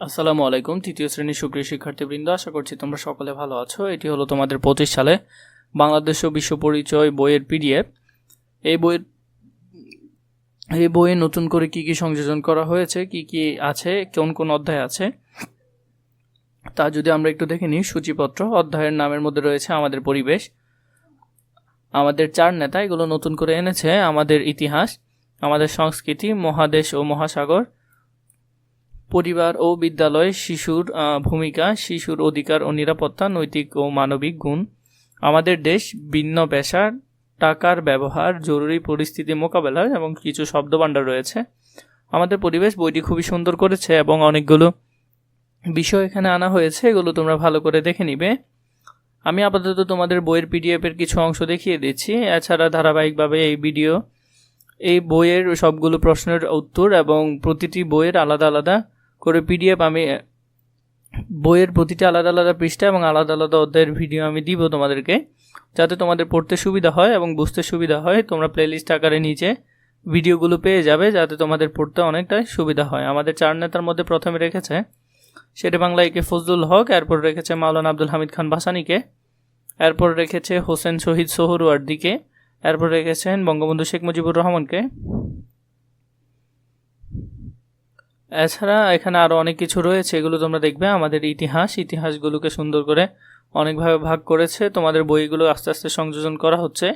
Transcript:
আসসালামু আলাইকুম, তৃতীয় শ্রেণির সুপ্রিয় শিক্ষার্থীবৃন্দ, আশা করছি তোমরা সকলে ভালো আছো। এটি হলো তোমাদের পঁচিশ সালে বাংলাদেশ ও বিশ্ব পরিচয় বইয়ের পিডিএফ। এই বইয়ের, এই বইয়ে নতুন করে কি কি সংযোজন করা হয়েছে, কি কি আছে, কোন কোন অধ্যায় আছে, তা যদি আমরা একটু দেখে নিই, সূচিপত্র, অধ্যায়ের নামের মধ্যে রয়েছে আমাদের পরিবেশ। আমাদের চার নেতা, এগুলো নতুন করে এনেছে আমাদের ইতিহাস, আমাদের সংস্কৃতি, মহাদেশ ও মহাসাগর পরিবার ও বিদ্যালয় শিশুর ভূমিকা, শিশুর অধিকার ও নিরাপত্তা, নৈতিক ও মানবিক গুণ। আমাদের দেশ ভিন্ন পেশা টাকার ব্যবহার, জরুরি পরিস্থিতি মোকাবেলা এবং কিছু শব্দভাণ্ডার রয়েছে। আমাদের পরিবেশ বইটি খুবই সুন্দর করেছে এবং অনেকগুলো বিষয় এখানে আনা হয়েছে, এগুলো তোমরা ভালো করে দেখে নিবে। আমি আপাতত তোমাদের বইয়ের পিডিএফ এর কিছু অংশ দেখিয়ে দিচ্ছি। এছাড়া ধারাবাহিকভাবে এই ভিডিও, এই বইয়ের সবগুলো প্রশ্নের উত্তর এবং প্রতিটি বইয়ের আলাদা আলাদা করে পিডিএফ আমি বইয়ের প্রতিটা আলাদা আলাদা পৃষ্ঠা এবং আলাদা আলাদা অধ্যায়ের ভিডিও আমি দিব তোমাদেরকে, যাতে তোমাদের পড়তে সুবিধা হয় এবং বুঝতে সুবিধা হয়। তোমরা প্লেলিস্ট আকারে নিচে ভিডিওগুলো পেয়ে যাবে, যাতে তোমাদের পড়তে অনেকটাই সুবিধা হয়। আমাদের চার নেতার মধ্যে প্রথমে রেখেছে শেরে বাংলা একে ফজলুল হক, এরপর রেখেছে মাওলানা আব্দুল হামিদ খান ভাসানিকে, এরপর রেখেছে হোসেন শহীদ সোহরওয়ার্দিকে, এরপর রেখেছেন বঙ্গবন্ধু শেখ মুজিবুর রহমানকে। এছাড়া এখানে আরও অনেক কিছু রয়েছে, এগুলো তোমরা দেখবে। আমাদের ইতিহাস, ইতিহাসগুলোকে সুন্দর করে অনেকভাবে ভাগ করেছে। তোমাদের বইগুলো আস্তে আস্তে সংযোজন করা হচ্ছে।